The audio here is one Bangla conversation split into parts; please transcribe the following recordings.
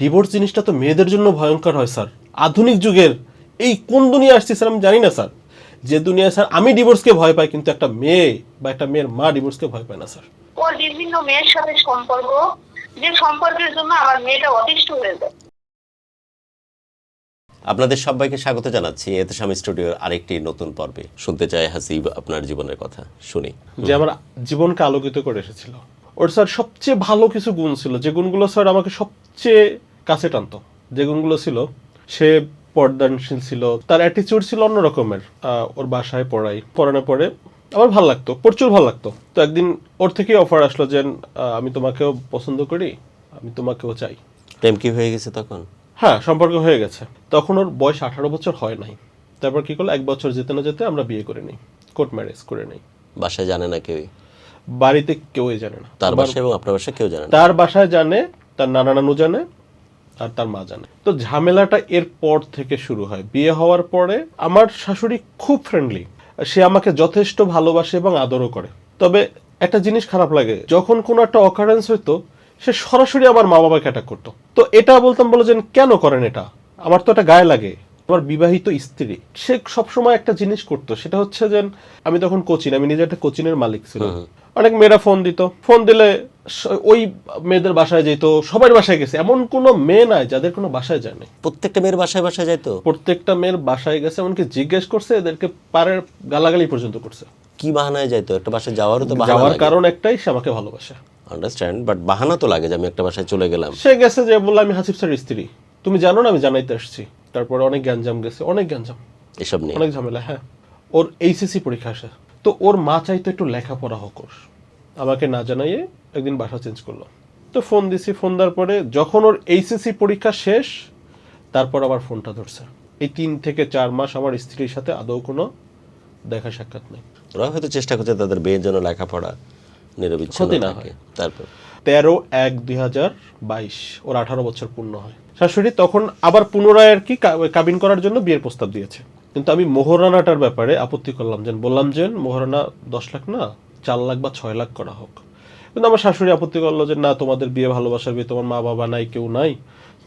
ডিভোর্স জিনিসটা তো মেয়েদের জন্য ভয়ঙ্কর হয় স্যার। আধুনিক যুগের এই কোন দুনিয়া আসছে স্যার আমি জানি না স্যার। যে দুনিয়া স্যার আমি ডিভোর্সকে ভয় পাই কিন্তু একটা মেয়ে বা একটা মেয়ের মা ডিভোর্সকে ভয় পায় না স্যার। ওর বিভিন্ন মেয়ের সাথে সম্পর্ক যে সম্পর্কের জন্য আমার মেয়েটা অতিষ্ঠ হয়ে যায়। আপনাদের সবাইকে স্বাগত জানাচ্ছি এতে স্বামী স্টুডিওর আরেকটি নতুন পর্বে। শুনতে চাই হাসিব আপনার জীবনের কথা। শুনি। যে আমার জীবনকে আলোকিত করে এসেছিল। ওর স্যার সবচেয়ে ভালো কিছু গুণ ছিল। যে গুণগুলো স্যার আমাকে সবচেয়ে কাছে টানতো। যে গুণগুলো ছিল সে পর্দানশীল ছিল তার অ্যাটিচিউড ছিল অন্য রকমের। ওর বাসায় পড়াই। পড়ানো পরে আমার ভালো লাগতো প্রচুর ভালো লাগতো। তো একদিন ওর থেকেই অফার আসলো যে আমি তোমাকেও পছন্দ করি আমি তোমাকেও চাই। প্রেম কি হয়ে গেছে তখন? হ্যাঁ সম্পর্ক হয়ে গেছে। তখন ওর বয়স আঠারো বছর হয় নাই। তারপর কি করল এক বছর যেতে না যেতে আমরা বিয়ে করে নিই। কোর্ট ম্যারেজ করে নিই। বাসায় জানে না কেউই? বাড়িতে কেউই জানে না। তার বাসায় এবং আপনার বাসায় কেউ জানে না? তার বাসায় জানে তার নানা নানু জানে আর তার মা জানে। তো ঝামেলাটা এর পর থেকে শুরু হয়। বিয়ে হওয়ার পরে আমার শাশুড়ি খুব ফ্রেন্ডলি সে আমাকে যথেষ্ট ভালোবাসে এবং আদরও করে। তবে একটা জিনিস খারাপ লাগে, যখন কোনো একটা অকারেন্স হইতো, সে সরাসরি আমার মা বাবাকে অ্যাটাক করতো। তো এটা বলতাম বলো যে, কেন করেন এটা? আমার তো এটা গায়ে লাগে। আমার বিবাহিত স্ত্রী, সে সবসময় একটা জিনিস করতো। সেটা হচ্ছে যে, আমি তখন কোচিন, আমি নিজে একটা কোচিনের মালিক ছিলাম। অনেক মেয়েরা ফোন দিত। ফোন দিলে ওই মেয়েদের বাসায় যেত সবার বাসায় গেছে। এমন কোনো মেয়ে নাই যাদের কোনো বাসায় যায় নাই। প্রত্যেকটা মেয়ের বাসায় বাসায় যাইতো? প্রত্যেকটা মেয়ের বাসায় গেছে এমনকি জিজ্ঞেস করছে এদেরকে পারের গালাগালি পর্যন্ত করছে। কি বাহানায় যাইতো? একটা বাসায় যাওয়ারও তো যাওয়ার কারণ একটাই সে আমাকে ভালোবাসে। আন্ডারস্ট্যান্ড বাট বাহানা তো লাগে যে আমি একটা বাসায় চলে গেলাম। সে গেছে যে বলল আমি হাসিফ স্যার স্ত্রী। তুমি জানো না আমি জানাইতে আসছি? তারপরে অনেক গ্যাঞ্জাম গেছে অনেক গ্যাঞ্জাম। এসব নিয়ে? অনেক ঝামেলা হ্যাঁ। ওর এইচএসসি পরীক্ষা আসে। তো ওর মা চাইতো একটু লেখাপড়া হোক আমাকে না জানাইয়ে একদিন বাসা চেঞ্জ করল। তো ফোন দিছি ফোন দেওয়ার পরে যখন ওর এইচএসসি পরীক্ষা শেষ তারপর আবার ফোনটা ধরছে। এই তিন থেকে চার মাস আমার স্ত্রীর সাথে আদৌ কোনো দেখা সাক্ষাৎ নেই। ওরা হয়তো চেষ্টা করছে তাদের মেয়ের জন্য লেখাপড়া নিরবিচ্ছিন্ন না থাকে। তারপর? তেরো এক দুই হাজার বাইশ ওর আঠারো বছর পূর্ণ হয়। শাশুড়ি তখন আবার পুনরায় আর কি কাবিন করার জন্য বিয়ের প্রস্তাব দিয়েছে। কিন্তু আমি মোহরানাটার ব্যাপারে আপত্তি করলাম। যে বললাম যে মোহরানা দশ লাখ না চার লাখ বা ছয় লাখ করা হোক। কিন্তু আমার শাশুড়ি আপত্তি করল যে না তোমাদের বিয়ে ভালোবাসার বিয়ে তোমার মা বাবা নাই কেউ নাই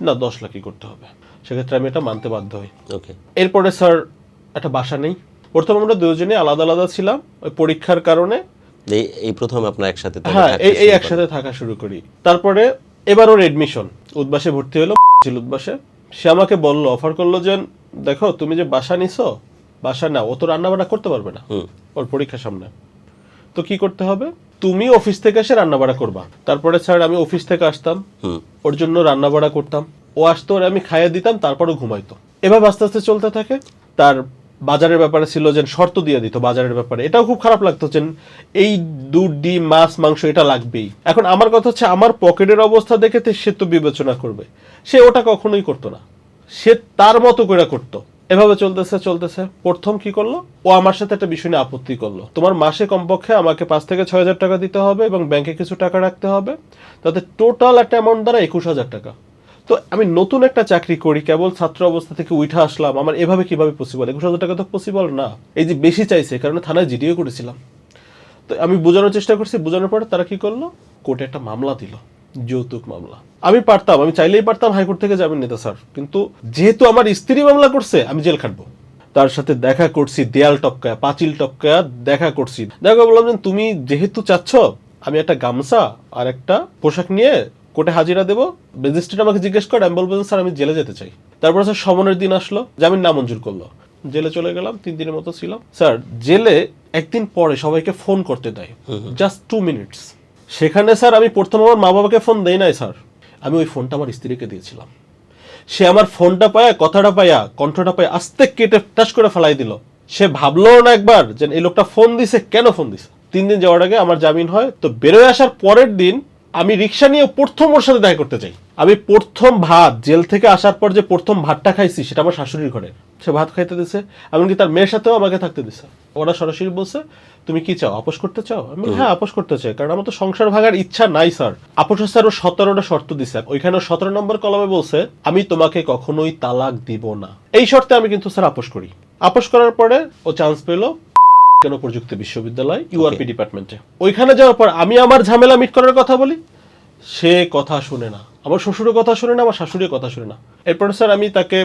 না দশ লাখই করতে হবে। সেক্ষেত্রে আমি এটা মানতে বাধ্য হই। ওকে। এরপরে স্যার একটা বাসা নেই। প্রথম আমরা দুজনেই আলাদা আলাদা ছিলাম ওই পরীক্ষার কারণে। এই এই প্রথম আপনার একসাথে হ্যাঁ এই এই একসাথে থাকা শুরু করি। তারপরে এবার ওর এডমিশন উদ্বাসে ভর্তি হলো ছিল উদ্বাসে। সে আমাকে বলল অফার করল যে দেখো তুমি যে বাসা নিছো বাসা না ও তো রান্না বান্না করতে পারবে না ওর পরীক্ষা সামনে। তো কি করতে হবে? তুমি অফিস থেকে এসে রান্না বাড়া করবা। তারপরে স্যার আমি অফিস থেকে আসতাম। ওর জন্য রান্না বাড়া করতাম। ও আসতো ওরে আমি খাইয়ে দিতাম তারপরও ঘুমাইতো। এভাবে আস্তে আস্তে চলতে থাকে। তার বাজারের ব্যাপারে ছিল যে শর্ত দিয়ে দিত বাজারের ব্যাপারে। এটাও খুব খারাপ লাগতো যে এই দুধ ডিম মাছ মাংস এটা লাগবেই। এখন আমার কথা হচ্ছে আমার পকেটের অবস্থা দেখে সে তো বিবেচনা করবে। সে ওটা কখনোই করতো না। সে তার মতো করে করতো। এভাবে চলতেছে চলতেছে। প্রথম কি করল? ও আমার সাথে একটা বিষয় নিয়ে আপত্তি করল। তোমার মাসে কমপক্ষে আমাকে পাঁচ থেকে ছয় হাজার টাকা দিতে হবে এবং ব্যাংকে কিছু টাকা রাখতে হবে। তাতে টোটাল একটা অ্যামাউন্ট দ্বারা একুশ হাজার টাকা। তো আমি নতুন একটা চাকরি করি, কেবল ছাত্র অবস্থা থেকে উঠে আসলাম। আমার এভাবে কীভাবে পসিবল একুশ হাজার টাকা তো পসিবল না। এই যে বেশি চাইছে কারণে থানায় জিডিও করেছিলাম। তো আমি বোঝানোর চেষ্টা করছি। বোঝানোর পরে তারা কি করল? কোর্টে একটা মামলা দিল। যৌতুক মামলা। আমি পারতাম আমি চাইলেই পারতাম হাইকোর্ট থেকে জামিন নিতে স্যার কিন্তু যেহেতু আমার স্ত্রী মামলা করছে আমি জেল খাটবো। তার সাথে দেখা করছি দেয়াল টপকায় পাঁচিল টপকায় দেখা করছি। দেখা বললাম যে তুমি যেহেতু চাচ্ছ আমি একটা গামছা আর একটা পোশাক নিয়ে কোর্টে হাজিরা দেবো। রেজিস্ট্রেট আমাকে জিজ্ঞেস করে আমি বলব স্যার আমি জেলে যেতে চাই। তারপর স্যার সমনের দিন আসলো জামিন নামঞ্জুর করল। জেলে চলে গেলাম তিন দিনের মতো ছিলাম। স্যার জেলে একদিন পরে সবাইকে ফোন করতে দেয়। Just two minutes. সেখানে স্যার, আমি প্রথম আমার মা বাবাকে ফোন দেই নাই, স্যার। আমি ওই ফোনটা আমার স্ত্রীকে দিয়েছিলাম। সে আমার ফোনটা পায়া, কথাটা পায়া, কণ্ঠটা পায়া আস্তে কেটে টাচ করে ফেলাই দিল। সে ভাবলো না একবার যে এই লোকটা ফোন দিছে, কেন ফোন দিছে? তিন দিন যাওয়ার আগে আমার জামিন হয়, তো বেরোয় আসার পরের দিন আমি রিক্সা নিয়ে প্রথম ওর সাথে দেখা করতে চাই আমি প্রথম ভাত, জেল থেকে আসার পর যে প্রথম ভাতটা খাইছি, সেটা আমার শাশুড়ির ঘরে। সে ভাত খাইতে দিছে এমনকি তার মেয়ের সাথেও আমাকে থাকতে দিছে। ওরা সরাসরি বলছে তুমি কি চাও আপোষ করতে চাও? আমি হ্যাঁ আপোষ করতে চাই কারণ আমার তো সংসার ভাগার ইচ্ছা নাই স্যার। আপোষ স্যার ও সতেরোটা শর্ত দিছে ওইখানে সতেরো নম্বর কলমে বলছে আমি তোমাকে কখনোই তালাক দিব না। এই শর্তে আমি কিন্তু স্যার আপোষ করি। আপোষ করার পরে ও চান্স পেল কেন প্রযুক্তি বিশ্ববিদ্যালয় ইউআরপি ডিপার্টমেন্টে। ওইখানে যাওয়ার পর আমি আমার ঝামেলা মিট করার কথা বলি সে কথা শুনে না। আমার শ্বশুরের কথা শুনে না আমার শাশুড়ির কথা শুনে না। এরপরে স্যার আমি তাকে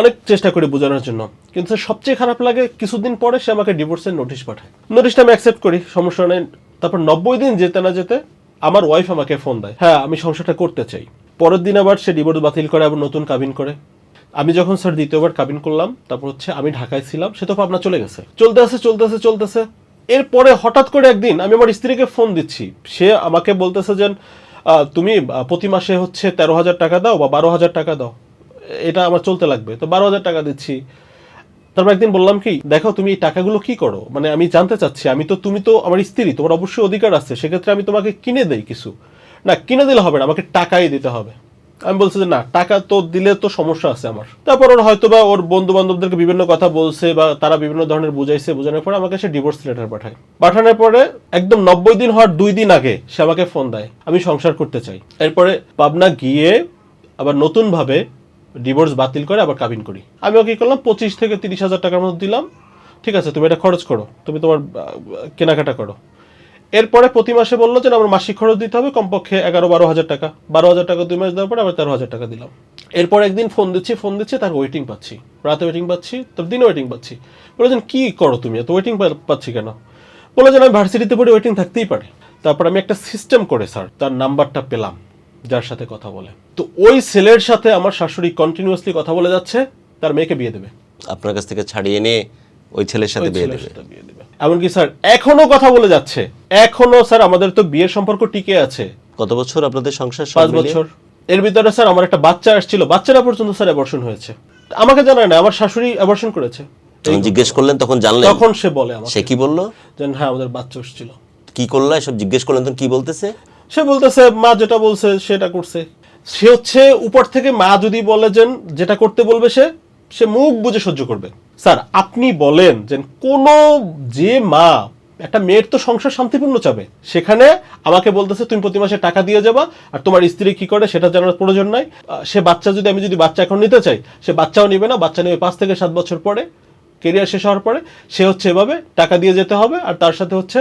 অনেক চেষ্টা করি বোঝানোর জন্য। কিন্তু সবচেয়ে খারাপ লাগে কিছুদিন পরে সে আমাকে ডিভোর্সের নোটিশ পাঠায়। নোটিশটা আমি অ্যাকসেপ্ট করি, সমস্যা নেই। তারপর নব্বই দিন যেতে না যেতে আমার ওয়াইফ আমাকে ফোন দেয়। হ্যাঁ আমি সংসারটা করতে চাই। পরের দিন আবার সে ডিভোর্স বাতিল করে, আবার নতুন কাবিন করে। আমি যখন স্যার দ্বিতীয়বার কাবিন করলাম, তারপর হচ্ছে আমি ঢাকায় ছিলাম, সে তো পাবনা চলে গেছে। চলতে আছে চলতেছে চলতেছে এরপরে হঠাৎ করে একদিন আমি আমার স্ত্রীকে ফোন দিচ্ছি। সে আমাকে বলতেছে যে তুমি প্রতি মাসে হচ্ছে তেরো হাজার টাকা দাও বা বারো হাজার টাকা দাও। এটা আমার চলতে লাগবে। তো বারো হাজার টাকা দিচ্ছি। তারপর একদিন বললাম কি, দেখো, তুমি এই টাকাগুলো কি করো? মানে আমি জানতে চাচ্ছি, আমি তো, তুমি তো আমার স্ত্রী, তোমার অবশ্যই অধিকার আছে। সেক্ষেত্রে আমি তোমাকে কিনে দেই কিছু। না, কিনে দিলে হবে না, আমাকে টাকাই দিতে হবে। আমি বলছি যে, না, টাকা তো দিলে তো সমস্যা আছে আমার। তারপর ওর হয়তো বা ওর বন্ধু বান্ধবদেরকে বিভিন্ন কথা বলছে বা তারা বিভিন্ন ধরনের বুঝাইছে। বোঝানোর পরে আমাকে সে ডিভোর্স লেটার পাঠায়। পাঠানোর পরে একদম নব্বই দিন হওয়ার দুই দিন আগে সে আমাকে ফোন দেয়, আমি সংসার করতে চাই। এরপরে পাবনা গিয়ে আবার নতুন ভাবে ডিভোর্স বাতিল করে আবার কাবিন করি। আমি ওকে করলাম? পঁচিশ থেকে তিরিশ হাজার টাকার মতো দিলাম। ঠিক আছে, তুমি এটা খরচ করো। তুমি তোমার কেনাকাটা করো। এরপরে প্রতি মাসে বলল যে আমার মাসিক খরচ দিতে হবে, কমপক্ষে এগারো বারো হাজার টাকা। বারো হাজার টাকা দুই মাস দেওয়ার পরে আবার তেরো হাজার টাকা দিলাম। এরপর একদিন ফোন দিচ্ছি ফোন দিচ্ছি, তার ওয়েটিং পাচ্ছি। রাতে ওয়েটিং পাচ্ছি, তার দিনে ওয়েটিং পাচ্ছি। বলেছেন কি করো তুমি? এত ওয়েটিং পাচ্ছি কেন? বলে যে আমি ভার্সিটিতে পড়ে ওয়েটিং থাকতেই পারে। তারপর আমি একটা সিস্টেম করে স্যার তার নাম্বারটা পেলাম। যার সাথে কথা বলে। তো ওই ছেলের সাথে আমার শাশুড়ি কন্টিনিউয়াসলি কথা বলে যাচ্ছে তার মেয়েকে বিয়ে দেবে। আপনার কাছ থেকে ছাড়িয়ে নিয়ে ওই ছেলের সাথে বিয়ে দেবে? এমনকি স্যার এখনও কথা বলে যাচ্ছে। এখনও স্যার আমাদের তো বিয়ের সম্পর্ক টিকে আছে। কত বছর আপনাদের সংসার পাঁচ বছর। এর ভিতরে স্যার আমার একটা বাচ্চা আসছিল। বাচ্চারা পর্যন্ত স্যার অ্যাবর্শন হয়েছে। আমাকে জানায় না আমার শাশুড়ি অ্যাবর্শন করেছে। যখন জিজ্ঞেস করলেন তখন জানলেন? তখন সে বলে আমাকে। সে কি বলল? যে হ্যাঁ আমাদের বাচ্চা আসছিল। কি করল এসব? জিজ্ঞেস করলেন তখন কি বলতেছে? সে বলতেছে, মা যেটা বলছে সেটা করছে। সে হচ্ছে উপর থেকে মা যদি বলে যে যেটা করতে বলবে সে সে মুখ বুঝে সহ্য করবে। স্যার, আপনি বলেন যে কোন যে মা, একটা মেয়ের তো সংসার শান্তিপূর্ণ চাবে, সেখানে আমাকে বলতেছে তুমি প্রতি মাসে টাকা দিয়ে যাবা, আর তোমার স্ত্রী কি করে সেটা জানার প্রয়োজন নাই। সে বাচ্চা যদি আমি যদি বাচ্চা এখন নিতে চাই, সে বাচ্চাও নিবে না, বাচ্চা নেবে পাঁচ থেকে সাত বছর পরে, কেরিয়ার শেষ হওয়ার পরে। সে হচ্ছে এভাবে টাকা দিয়ে যেতে হবে, আর তার সাথে হচ্ছে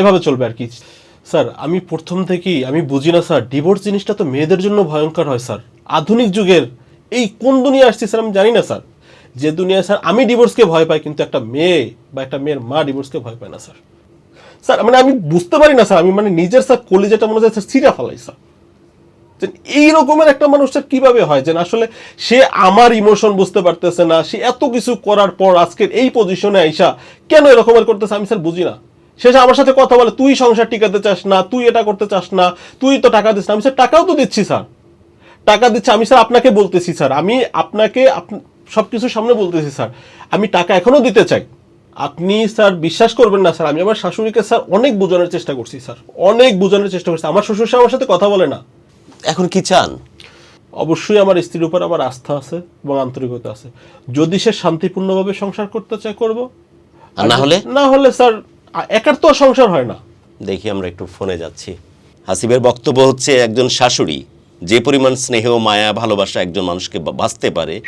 এভাবে চলবে আর কি। স্যার, আমি প্রথম থেকেই, আমি বুঝি না স্যার, ডিভোর্স জিনিসটা তো মেয়েদের জন্য ভয়ঙ্কর হয় স্যার। আধুনিক যুগের এই কোন দুনিয়া আসছি স্যার আমি জানি না স্যার। যে দুনিয়ায় স্যার, আমি ডিভোর্সকে ভয় পাই, কিন্তু একটা মেয়ে বা একটা মেয়ের মা ডিভোর্সকে ভয় পায় না স্যার। স্যার মানে আমি বুঝতে পারি না স্যার, আমি মানে নিজের স্যার কলিজাটা মনে হয় স্যার সিরা ফেলাই স্যার। যে এই রকমের একটা মানুষটা কীভাবে হয়? যে আসলে সে আমার ইমোশন বুঝতে পারতেছে না, সে এত কিছু করার পর আজকের এই পজিশনে আইসা কেন এরকমের করতেছে আমি স্যার বুঝি না। যে আমার সাথে কথা বলে তুই সংসার টিকাতে চাস না তুই এটা করতে চাস না তুই তো টাকা দিস না। আমি স্যার টাকাও তো দিচ্ছি স্যার। টাকা দিচ্ছে আমি স্যার আপনাকে বলতেছি স্যার। আমি আপনাকে সব কিছুর সামনে বলতেছি স্যার। আমি টাকা এখনও দিতে চাই। আপনি স্যার বিশ্বাস করবেন না স্যার। আমি আমার শাশুড়িকে স্যার অনেক বোঝানোর চেষ্টা করছি স্যার। অনেক বোঝানোর চেষ্টা করছি। আমার শ্বশুর স্যার আমার সাথে কথা বলে না। এখন কি চান? অবশ্যই আমার স্ত্রীর উপর আমার আস্থা আছে এবং আন্তরিকতা আছে। যদি সে শান্তিপূর্ণভাবে সংসার করতে চায় করব। আর না হলে? না হলে স্যার একার তো সংসার হয় না। দেখি আমরা একটু ফোনে যাচ্ছি। হাসিবের বক্তব্য হচ্ছে একজন শাশুড়ি যে পরিমাণ স্নেহ মায়া ভালোবাসা একজন মানুষকে বা- বাঁচতে পারে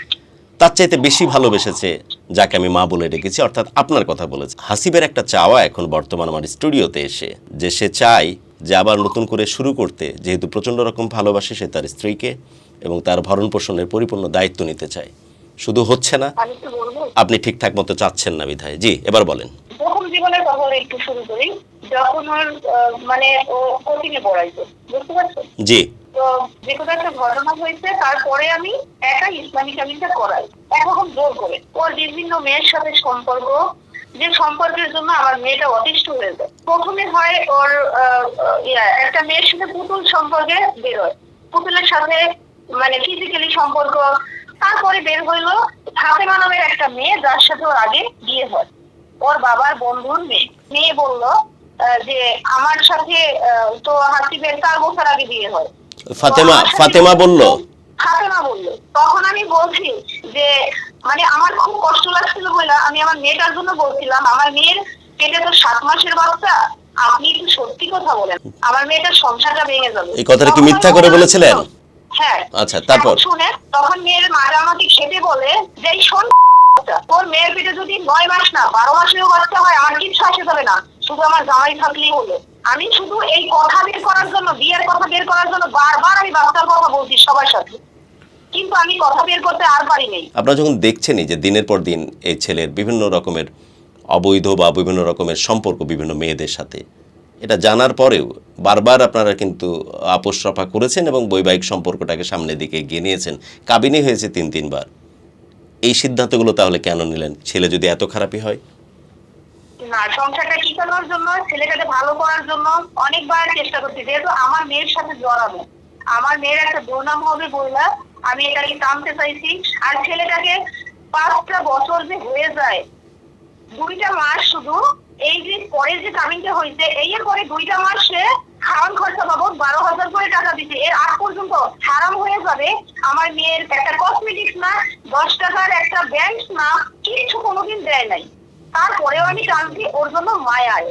তার চাইতে বেশি ভালোবেসেছে যাকে আমি মা বলে রেখেছি অর্থাৎ আপনার কথা বলেছে। হাসিবের একটা চাওয়া এখন বর্তমান আমার স্টুডিওতে এসে যে সে চায় যে আবার নতুন করে শুরু করতে যেহেতু প্রচণ্ড রকম ভালোবাসে সে তার স্ত্রীকে এবং তার ভরণ পোষণের পরিপূর্ণ দায়িত্ব নিতে চায়। শুধু হচ্ছে না আপনি ঠিকঠাক মতো চাচ্ছেন না বিধায়। জি এবার বলেন। জীবনের কথা একটু শুরু করি। যখন ওর মানে ও কোচিংয়ে পড়াইতো বুঝতে পারছ জি। তো যে কোনো একটা ঘটনা হয়েছে তারপরে আমি একা ইসলামিক কামিনটা করাই। একরকম জোর করে। ওর বিভিন্ন মেয়ের সাথে সম্পর্ক যে সম্পর্কের জন্য আমার মেয়েটা অতিষ্ঠ হয়ে যায়। প্রথমে হয় ওর ইয়া, একটা মেয়ের সাথে পুতুল সম্পর্কে বেরোয় পুতুলের সাথে মানে ফিজিক্যালি সম্পর্ক। তারপরে বের হইল ফাতেমা নামের একটা মেয়ে যার সাথে ওর আগে বিয়ে হয়। ওর বাবার বন্ধুর মেয়ে। মেয়ে বলল যে আমার সাথে তো হাসিবের চার বছর আগে বিয়ে হয়। ফাতেমা ফাতেমা বলল? ফাতেমা বলল। তখন আমি বলছি যে মানে আমার খুব কষ্ট লাগছিল বলে আমি আমার মেয়েটার জন্য বলছিলাম আমার মেয়ের পেটে তো সাত মাসের বাচ্চা আপনি একটু সত্যি কথা বলেন। আমার মেয়েটার সংসারটা ভেঙে যাবে। এই কথাটা কি মিথ্যা করে বলেছিলেন? হ্যাঁ। আচ্ছা, তারপর? শুনে তখন মেয়ের মারা আমাকে খেতে বলে যে শোন তোর মেয়ের পেটে যদি নয় মাস না, বারো মাসেও বাচ্চা হয় যাবে না। শুধু আমার জামাই থাকলেই হলো। আমি শুধু এই কথা বের করার জন্য, বিয়ের কথা বের করার জন্য বারবার আমি বাচ্চার কথা বলছি সবার সাথে। কিন্তু আমি কথা বের করতে আর পারি আপনারা যখন দেখছেনই যে দিনের পর দিন এই ছেলের বিভিন্ন রকমের অবৈধ বা বিভিন্ন রকমের সম্পর্ক বিভিন্ন মেয়েদের সাথে, এটা জানার পরেও বারবার আপনারা কিন্তু আপোষ রফা করেছেন এবং বৈবাহিক সম্পর্কটাকে সামনের দিকে এগিয়ে নিয়েছেন। কাবিনী হয়েছে তিন তিনবার। এই সিদ্ধান্তগুলো তাহলে কেন নিলেন? ছেলে যদি এত খারাপই হয়? ছেলেটাকে ভালো করার জন্য অনেকবার চেষ্টা করছি। যেহেতু আমার মেয়ের সাথে আমার মেয়ের একটা দুর্নাম হবে আমি এটাকে চাইছি। আর ছেলেটাকে পাঁচটা বছর যে হয়ে যায়, দুইটা মাস শুধু, এই যে পরে যে কামিনটা হয়েছে, এই পরে দুইটা মাসে খাওয়ান খরচা বাবদ বারো হাজার করে টাকা দিচ্ছে এর আগ পর্যন্ত হারাম হয়ে যাবে। আমার মেয়ের একটা কসমেটিক্স না, দশ টাকার একটা ব্যাংক না কিছু কোনোদিন দেয় নাই। তারপরেও আমি টানছি ওর জন্য মায়ায়।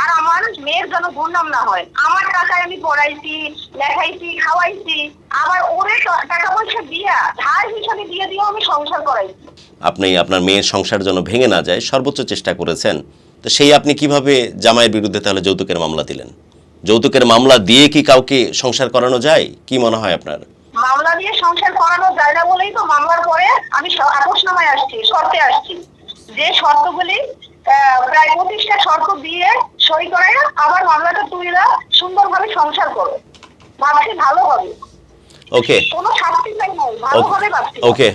আর আমার মেয়ের যেন দুর্নাম না হয়। আমার টাকায় আমি পড়াইছি, লেখাইছি, খাওয়াইছি, আবার ওরে টাকা পয়সা দিয়া, ধার হিসাবে দিয়ে দিয়েও আমি সংসার করাইছি। আপনি আপনার মেয়ের সংসার যেন ভেঙে না যায়, সর্বোচ্চ চেষ্টা করেছেন। তো সেই আপনি কীভাবে জামাইয়ের বিরুদ্ধে তাহলে যৌতুকের মামলা দিলেন? যৌতুকের মামলা দিয়ে কি কাউকে সংসার করানো যায়? কি মনে হয় আপনার? মামলা দিয়ে সংসার করানো যায় না বলেই তো মামলার পরে আমি আপোষনামায় আসছি শর্তে আসছি। যে শর্তগুলি প্রায় পঁচিশটা শর্ত দিয়ে সই করায় আবার মামলাটা তুলে সুন্দরভাবে সংসার করো ভাবছি ভালো হবে। ওকে কোনো শাস্তি নাই ভালো হবে ভাবছি। ওকে